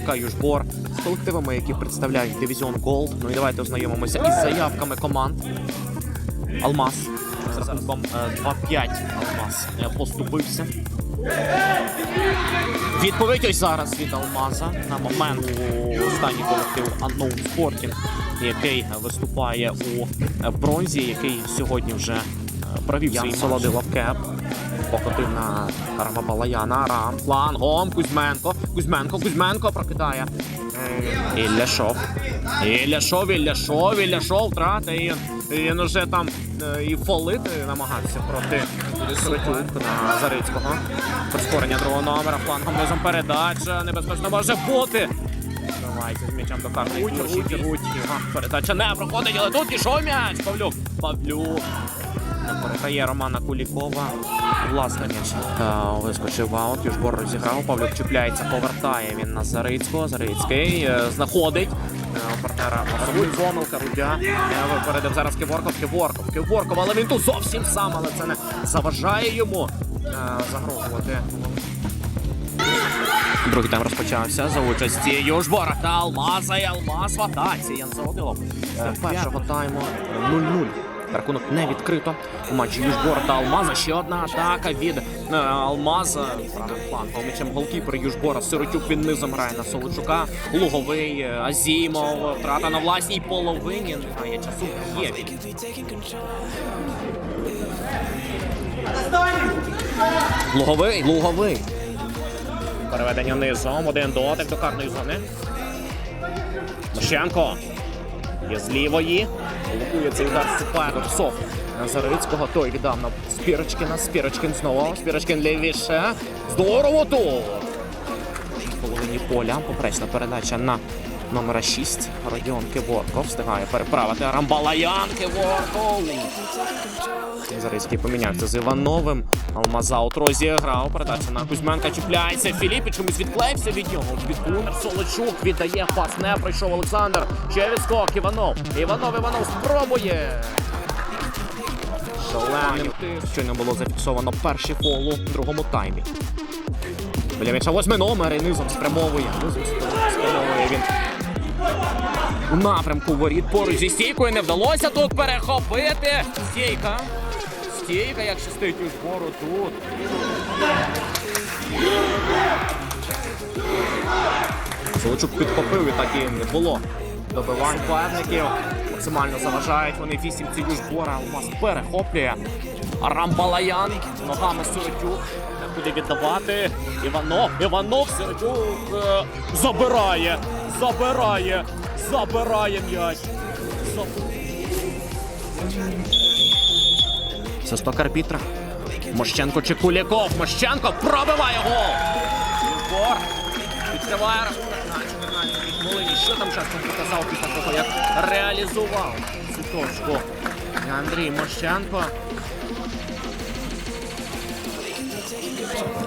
ЦСКА Южбор з колективами, які представляють дивізіон Голд. Ну і давайте ознайомимося із заявками команд. Алмаз. З рахунком е, 2-5 Алмаз е, поступився. Відповідь ось зараз від Алмаза на момент у останній колектив Unknown Sporting, який виступає у бронзі, який сьогодні вже е, провів свій солодило кеп. Покотив на Арама Балаяна. Арам, флангом, Кузьменко. Кузьменко, Кузьменко прокидає. Е, Ілляшов. Ілляшов, Ілляшов, Ілляшов, втрати. І він уже там е, і фолити намагався проти Сиротюк на Зарицького. Прискорення другого номера, флангом низом передача. Небезпечно може бути. Давайте з м'ячем до площі. Передача не проходить, але тут пішов м'яч. Павлюк. Павлюк. Переграє Романа Кулікова. Власне вискочив в аут. Южбор розіграв. Павлюк чіпляється, повертає він на Зарицького. Зарицький е, знаходить. е, Партнера Масовий помилка, Рудя. Е, Випередив зараз Киворков, Киворков, Киворков, але він тут зовсім сам, але це не заважає йому е, загрожувати. Другий тайм розпочався за участі Южбора та Алмаза і Алмаз в атаці. Ян Заводилов. Е, Першого тайму 0-0. Рахунок не відкрито у матчі Южбора та Алмаза. Ще одна атака від е, Алмаза. Флангом м'ячем голкіпер Южбора. Сиротюк він низом грає на Солочука. Луговий, е, Азімов. Втрата на власній половині. Немає часу. Є. Луговий, Луговий. Переведення низом, один дотик до карної зони. Мощенко. Є з лівої. Блокує цей удар суперник. Псов. Зарицького той віддав на Спірочкіна. Спірочкін знову. Спірочкін лівіше. Здорово тут. В половині поля. Поперечна передача на номера 6. Родіон Киворков встигає переправити. Рамбалаян Киворков. Зарицький помінявся з Івановим. Алмазаут розіграв. Передача на Кузьменка чіпляється. Філіпі чомусь відклеївся від нього. Від Відбунер Солочук віддає пас. Не пройшов Олександр. Ще відскок. Іванов. Іванов Іванов спробує. Шалений тиск. Щойно було зафіксовано перший фол у другому таймі. Біля м'яча восьмий номер і низом спрямовує. Низом спрямовує він. У напрямку воріт поруч зі стійкою не вдалося тут перехопити. Стійка. Стійка, як щастить у збору тут. Солочук підхопив і так і не було. Добивань певників. Максимально заважають вони вісімці Южбора. Алмаз перехоплює. Рамбалаян. Ногами Сиротюк. Не віддавати. Іванов. Іванов Сиротюк е, забирає. Забирає. Забирає м'яч. Це сток арбітра. Мощенко чи Куліков. Мощенко пробиває гол. На 14 хвилині. Що там часом показав після того, як реалізував цю точку. Андрій Мощенко.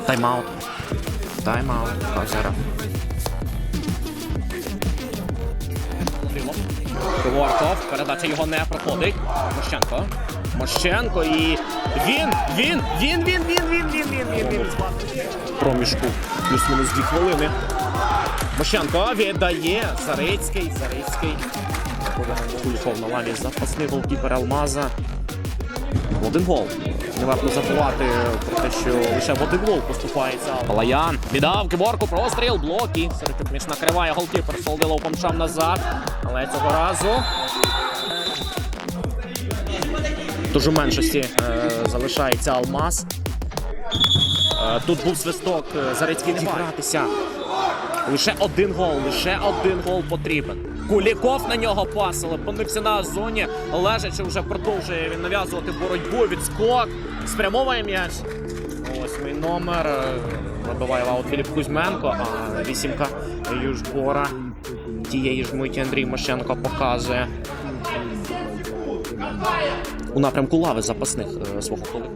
Тайм-аут. Тайм-аут. Казера. Киворков. Передача його не проходить. Мощенко. Мощенко і він, він, він, він, він, він, він, він, він, він. Проміжку. Плюс-мінус дві хвилини. Мощенко віддає. Зарицький, Зарицький. Кульков на лаві запасний голкіпер Алмаза. Один гол. Не варто забувати про те, що лише в один гол поступається. Палаян віддав Киборку, простріл, блоки. Середюк між накриває голкіпер. Солдилов помчав назад. Але цього разу. Дуже меншості е, залишається Алмаз. Е, тут був свисток е, Зарецький відігратися. Лише один гол, лише один гол потрібен. Куліков на нього пас, але на зоні. Лежачи вже продовжує він нав'язувати боротьбу. Відскок. Спрямовує м'яч. Восьмий номер. е, Вибиває аут Філіп Кузьменко, а вісімка Южбора. Тієї ж миті Андрій Мощенко показує у напрямку лави запасних е, свого колективу.